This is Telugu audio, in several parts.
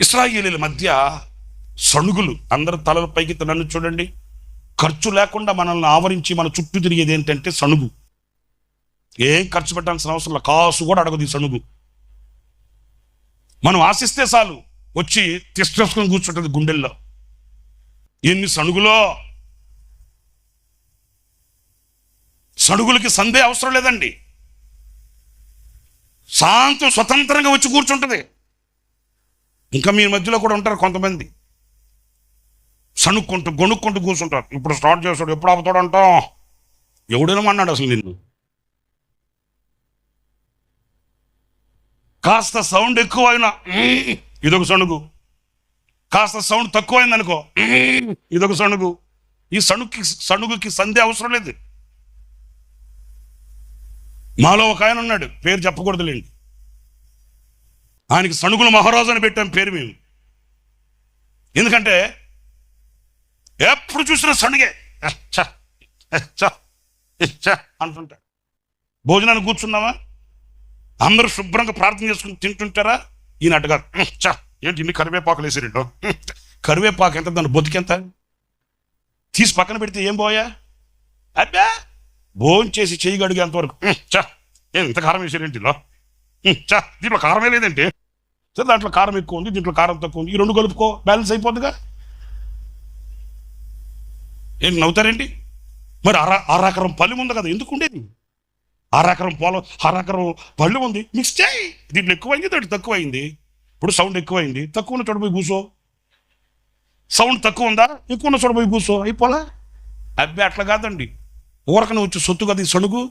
ఇస్రాయేలీల మధ్య సణుగులు. అందరు తలల పైకి నన్ను చూడండి. ఖర్చు లేకుండా మనల్ని ఆవరించి మన చుట్టూ తిరిగేది ఏంటంటే సణుగు. ఏం ఖర్చు పెట్టాల్సిన అవసరం లేదు కాసు కూడా అడగదు ఈ సణుగు. మనం ఆశిస్తే చాలు వచ్చి తీసుకొని కూర్చుంటుంది గుండెల్లో. ఎన్ని సణుగులో? సణుగులకి సందే అవసరం లేదండి. శాంతం స్వతంత్రంగా వచ్చి కూర్చుంటుంది. ఇంకా మీ మధ్యలో కూడా ఉంటారు కొంతమంది. సణుక్కుంటూ గొణుక్కుంటూ కూర్చుంటారు. ఇప్పుడు స్టార్ట్ చేస్తాడు ఎప్పుడు ఆపుతాడు అంటాం? ఎవడేనమన్నాడు అసలు నిన్ను. కాస్త సౌండ్ ఎక్కువైనా ఇదొక సణుగు. కాస్త సౌండ్ తక్కువైంది అనుకో ఇదొక సణుగు. ఈ సణుకి సణుగుకి సంధి అవసరం లేదు. మాలో ఒక ఆయన ఉన్నాడు పేరు చెప్పకూడదులేండి. ఆయనకి సణుగుల మహారాజు అని పెట్టాం పేరు మేము. ఎందుకంటే ఎప్పుడు చూసినా సణుగే. అంటుంటాడు. భోజనానికి కూర్చున్నామా అందరూ శుభ్రంగా ప్రార్థన చేసుకుని తింటుంటారా? ఈయన అటుగా చా చ, ఏంటి ఇన్ని కరివేపాకులు వేసిరిండు కరివేపాకు ఎంత? దాని బొతికెంత తీసి పక్కన పెడితే ఏం పోయా? అబ్బా భోజనం చేసి చెయ్యి గడిగేంత వరకు చ, ఏం ఇంత కారం వేసారేంటిలో దీంట్లో కారమే లేదంటే. సరే దాంట్లో కారం ఎక్కువ ఉంది దీంట్లో కారం తక్కువ ఉంది. ఈ రెండు కలుపుకో బ్యాలెన్స్ అయిపోద్దిగా. ఏంటి నవ్వుతారండి మరి అర అరాకరం పల్లెం ఉంది కదా ఎందుకు ఉండేది? అరాకరం పొలం అరాకరం పళ్ళు ఉంది. మిక్స్ చేయి. దీంట్లో ఎక్కువైంది దాంట్లో తక్కువైంది. ఇప్పుడు సౌండ్ ఎక్కువైంది. తక్కువ ఉన్న చోట పోయి సౌండ్ తక్కువ ఉందా? ఎక్కువ ఉన్న చోట పోయి అయిపోలా? అబ్బే అట్లా కాదండి. ఊరకన వచ్చి సొత్తు కదా ఈ సణుగు.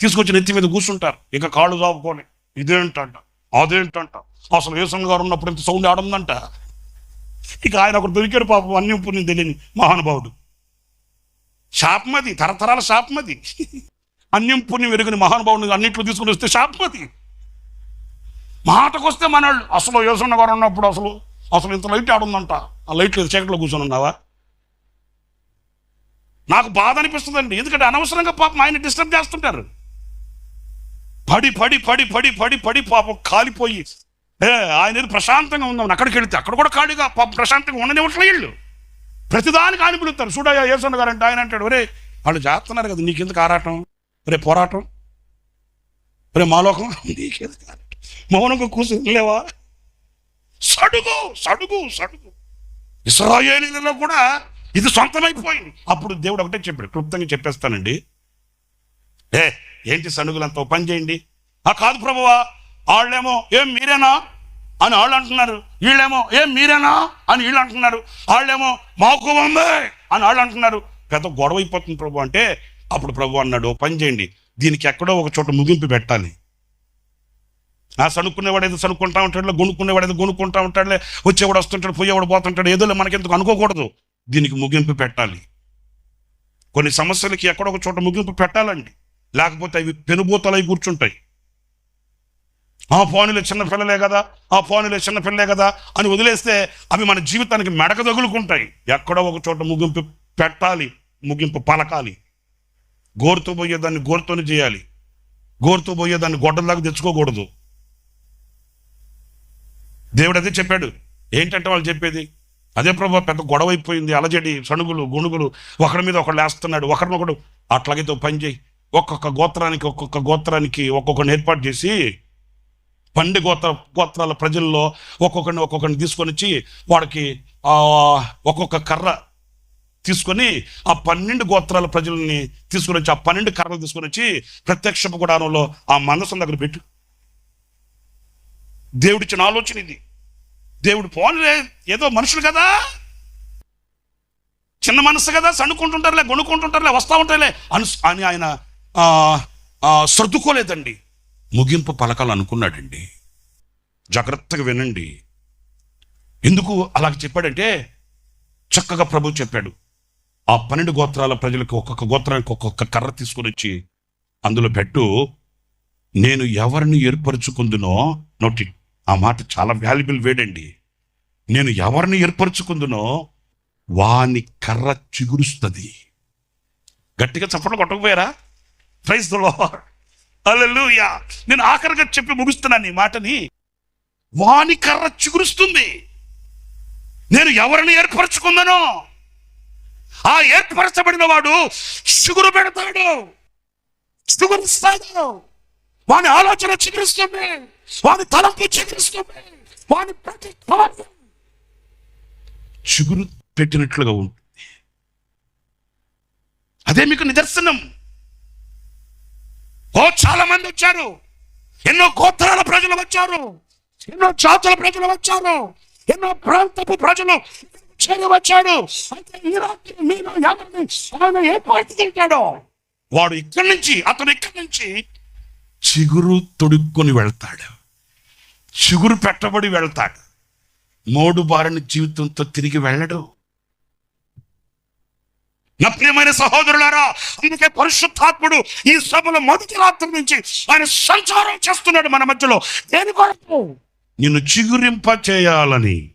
తీసుకొచ్చి నెత్తి మీద కూర్చుంటారు. ఇంకా కాళ్ళు చాపుకొని ఇదేంటంట? అదేంటంట? అసలు ఏసన్ గారు ఉన్నప్పుడు ఇంత సౌండ్ ఆడుందంట? ఇక ఆయన ఒకరు దొరికాడు పాపం అన్ని పుణ్యం తెలియని మహానుభావుడు. శాపమది తరతరాల శాపమది. అన్యం పుణ్యం ఎరుగుని మహానుభావుని అన్నింటిలో తీసుకుని వస్తే శాపమది. మాటకొస్తే మనవాళ్ళు అసలు యోసన్న గారు ఉన్నప్పుడు అసలు అసలు ఇంత లైట్ ఆడుందంట? ఆ లైట్ లేదు చీకట్లో కూర్చొని ఉన్నావా? నాకు బాధ అనిపిస్తుందండి. ఎందుకంటే అనవసరంగా పాపం ఆయన డిస్టర్బ్ చేస్తుంటారు. పడి పడి పడి పడి పడి పడి పాపం కాలిపోయి. ఏ ఆయన ఏదో ప్రశాంతంగా ఉందాం అక్కడికి వెళితే అక్కడ కూడా ఖాళీగా పాపం ప్రశాంతంగా ఉండనివ్వట్లే వీళ్ళు? ప్రతిదానికి ఆయన పిలుస్తారు. చూడయ్యా యేసన్న గారు అంటే ఆయన అంటాడు ఒరే వాళ్ళు చేస్తున్నారు కదా నీకెందుకు ఆరాటం? రే పోరాటం? రే మాలోకం నీకెందుకు ఆరాటం? మౌనంగా కూర్చొని లేవా సడుగు సడుగు సడుగు. ఇస్రాయేలీలలో కూడా ఇది సొంతమైపోయింది. అప్పుడు దేవుడు ఒకటే చెప్పాడు క్లుప్తంగా చెప్పేస్తానండి. ఏ ఏంటి సణుగులంతా పనిచేయండి పని చేయండి? ఆ కాదు ప్రభువా వాళ్ళేమో ఏం మీరేనా? అని వాళ్ళు అంటున్నారు. వీళ్ళేమో ఏం మీరేనా? అని వీళ్ళు అంటున్నారు. వాళ్ళేమో మాకు ఉంది అని వాళ్ళు అంటున్నారు. పెద్ద గొడవ అయిపోతుంది ప్రభు అంటే అప్పుడు ప్రభు అన్నాడు పని చేయండి. దీనికి ఎక్కడో ఒక చోట ముగింపు పెట్టాలి. ఆ సనుక్కునేవాడు ఏదో సనుక్కుంటా ఉంటాడు గొనుక్కునేవాడు ఏదో గొనుక్కుంటా ఉంటాడులే వచ్చేవాడు వస్తుంటాడు పోయేవాడు పోతుంటాడు ఏదో మనకెందుకు? అనుకోకూడదు. దీనికి ముగింపు పెట్టాలి. కొన్ని సమస్యలకి ఎక్కడో ఒక చోట ముగింపు పెట్టాలండి. లేకపోతే అవి పెనుబూతలై కూర్చుంటాయి. ఆ ఫోనులో చిన్న పిల్లలే కదా ఆ ఫోనులో చిన్న పిల్లలే కదా అని వదిలేస్తే అవి మన జీవితానికి మెడక తగులుకుంటాయి. ఎక్కడో ఒక చోట ముగింపు పెట్టాలి ముగింపు పలకాలి. గోరుతో పోయేదాన్ని గోరుతోనే చేయాలి. గోరుతో పోయేదాన్ని గొడ్డలాగా తెచ్చుకోకూడదు. దేవుడు అదే చెప్పాడు. ఏంటంటే వాళ్ళు చెప్పేది? అదే ప్రభు పెద్ద గొడవ అయిపోయింది అలజడి సణుగులు గుణుగులు ఒకరి మీద ఒకడు లేస్తున్నాడు ఒకరినొకడు అట్లాగైతే పని చేయి. ఒక్కొక్క గోత్రానికి ఒక్కొక్క గోత్రానికి ఒక్కొక్కరిని ఏర్పాటు చేసి పండి గోత్ర గోత్రాల ప్రజల్లో ఒక్కొక్కరిని ఒక్కొక్కరిని తీసుకొని వచ్చి వాడికి ఆ, ఒక్కొక్క కర్ర తీసుకొని ఆ పన్నెండు గోత్రాల ప్రజల్ని తీసుకొని వచ్చి ఆ పన్నెండు కర్రలు తీసుకొని వచ్చి ప్రత్యక్షపు గుడారంలో ఆ మనసు దగ్గర పెట్టు. దేవుడిచ్చిన ఆలోచన ఇది. దేవుడు పోన్లే ఏదో మనుషులు కదా. చిన్న మనసు కదా సణుకుంటుంటారులే గొనుక్కుంటుంటారులే వస్తూ ఉంటారులే అను అని ఆయన సర్దుకోలేదండి. ముగింపు పలకాలు అనుకున్నాడండి జాగ్రత్తగా వినండి. ఎందుకు అలాగ చెప్పాడంటే చక్కగా ప్రభు చెప్పాడు. ఆ పన్నెండు గోత్రాల ప్రజలకు ఒక్కొక్క గోత్రానికి ఒక్కొక్క కర్ర తీసుకొని వచ్చి అందులో పెట్టు నేను ఎవరిని ఏర్పరచుకుందునో నోటి ఆ మాట చాలా వాల్యుబుల్ వేడండి నేను ఎవరిని ఏర్పరచుకుందునో వాని కర్ర చిగురుస్తుంది. గట్టిగా చప్పట్లు కొట్టకపోయారా? ప్రైజ్ హల్లెలూయా నేను ఆఖరిగా చెప్పి ముగిస్తున్నాను ఈ మాటని. వాని కర్ర చిగురుస్తుంది. నేను ఎవరిని ఏర్పరచుకుందనో? ఆ ఏర్పరచబడిన వాడు చిగురు పెడతాడు. చిగురుస్తాడు వాని ఆలోచన చిగురుస్తుంది. వాని తలంపు చిగురుస్తుంది. వాని ప్రతి చిగురు పెట్టినట్లుగా ఉంటుంది. అదే మీకు నిదర్శనం. ఓ చాలా మంది వచ్చారు. ఎన్నో గోత్రాల ప్రజలు వచ్చారు. ఎన్నో జాతుల ప్రజలు వచ్చారు. ఎన్నో ప్రాంతపు ప్రజలు చేరి వచ్చాడు అయితే ఈ రాత్రి ఎవరిని ఆయన ఏ పార్టీ తింటాడో వాడు ఇక్కడి నుంచి అతను ఇక్కడి నుంచి చిగురు తొడుక్కొని వెళ్తాడు. చిగురు పెట్టబడి వెళ్తాడు. మోడు బారిన జీవితంతో తిరిగి వెళ్ళడు. నా ప్రియమైన సహోదరులారా అందుకే పరిశుద్ధాత్ముడు ఈ సభలో మొదటి రాత్రి నుంచి ఆయన సంచారం చేస్తున్నాడు మన మధ్యలో. దేని కొరకు? నిన్ను చిగురింప చేయాలని